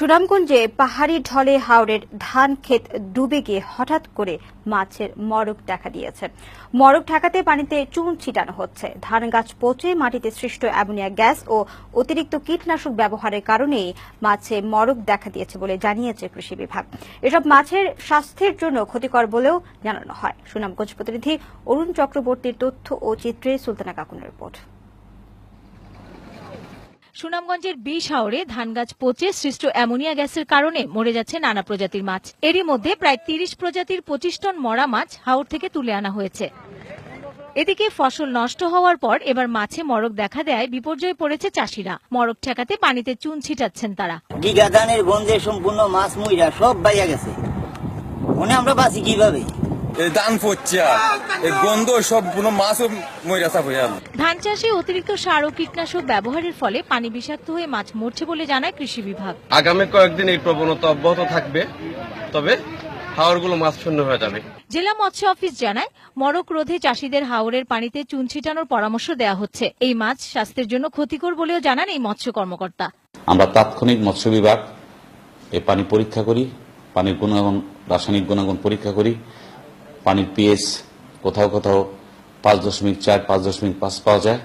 সুনামগঞ্জে পাহাড়ি ঢলে হাওড়ের ধান ক্ষেত ডুবে গিয়ে হঠাৎ করে মাছের মরক দেখা দিয়েছে। মরক ঠেকাতে পানিতে চুন ছিটানো হচ্ছে। ধান গাছ পচে মাটিতে সৃষ্ট অ্যামোনিয়া গ্যাস ও অতিরিক্ত কীটনাশক ব্যবহারের কারণেই মাছে মরক দেখা দিয়েছে বলে জানিয়েছে কৃষি বিভাগ। এসব মাছের স্বাস্থ্যের জন্য ক্ষতিকর বলেও জানানো হয়। সুনামগঞ্জ প্রতিনিধি অরুণ চক্রবর্তীর তথ্য ও চিত্রে সুলতানা কাকুনের রিপোর্ট। সুনামগঞ্জের বিষ হাওরে ধান গাছ পচে সৃষ্ট অ্যামোনিয়া গ্যাসের কারণে মরে যাচ্ছে নানা প্রজাতির মাছ। এরই মধ্যে প্রায় তিরিশ প্রজাতির পঁচিশ টন মরা মাছ হাওর থেকে তুলে আনা হয়েছে। এদিকে ফসল নষ্ট হওয়ার পর এবার মাছে মরক দেখা দেয় বিপর্যয়ে পড়েছে চাষিরা। মরক ঠেকাতে পানিতে চুন ছিটাচ্ছেন তারা। গিগা ধানের গন্ধে সম্পূর্ণ মাছ মুইরা সব বাইয়া গেছে। মনে আমরা বাঁচি কীভাবে? এই ধান পচ্চা। এই গন্ধ সব কোনো মাছও মইরা সাপ হইয়া ধান চাষে অতিরিক্ত সার ও কীটনাশক ব্যবহারের ফলে পানি বিষাক্ত হয়ে মাছ মরছে বলে জানায় কৃষি বিভাগ। আগামী কয়েকদিন এই প্রবণতা অব্যাহত থাকবে তবে হাওরগুলো মাছ শূন্য হয়ে যাবে। জেলা মৎস্য অফিস জানায় মরক রোধে চাষিদের হাওরের পানিতে চুন ছিটানোর পরামর্শ দেওয়া হচ্ছে। এই মাছ স্বাস্থ্যের জন্য ক্ষতিকর বলেও জানান এই মৎস্য কর্মকর্তা। আমরা তাৎক্ষণিক মৎস্য বিভাগ এই পানি পরীক্ষা করি পানির গুণাগুণ রাসায়নিক গুণাগুণ পরীক্ষা করি পানির পিএস কোথাও কোথাও পাঁচ দশমিক চার, পাঁচ দশমিক পাঁচ পাওয়া যায়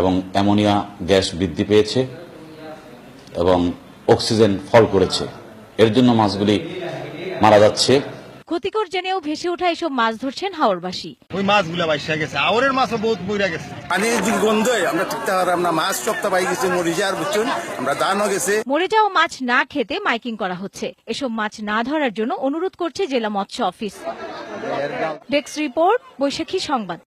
এবং অ্যামোনিয়া গ্যাস বৃদ্ধি পেয়েছে এবং অক্সিজেন ফল করেছে। এর জন্য মাছগুলি মারা যাচ্ছে। ক্ষতিকর জেনেও ভেসে ওঠা এসব মাছ ধরছেন হাওড়বাসী ওই মাছগুলা বাইসা গেছে আওরের মাছও বহুত বইরা গেছে। পানির যে গন্ধ আমরা ঠিকঠাক আমরা মাছ সপ্তাহ পাই গেছি মরে যাওয়ার বুঝছেন আমরা দানও গেছে। মরে যাওয়া মাছ না খেতে মাইকিং করা হচ্ছে। এসব মাছ না ধরার জন্য অনুরোধ করছে জেলা মৎস্য অফিস। ডেস্ক রিপোর্ট বৈশাখী সংবাদ।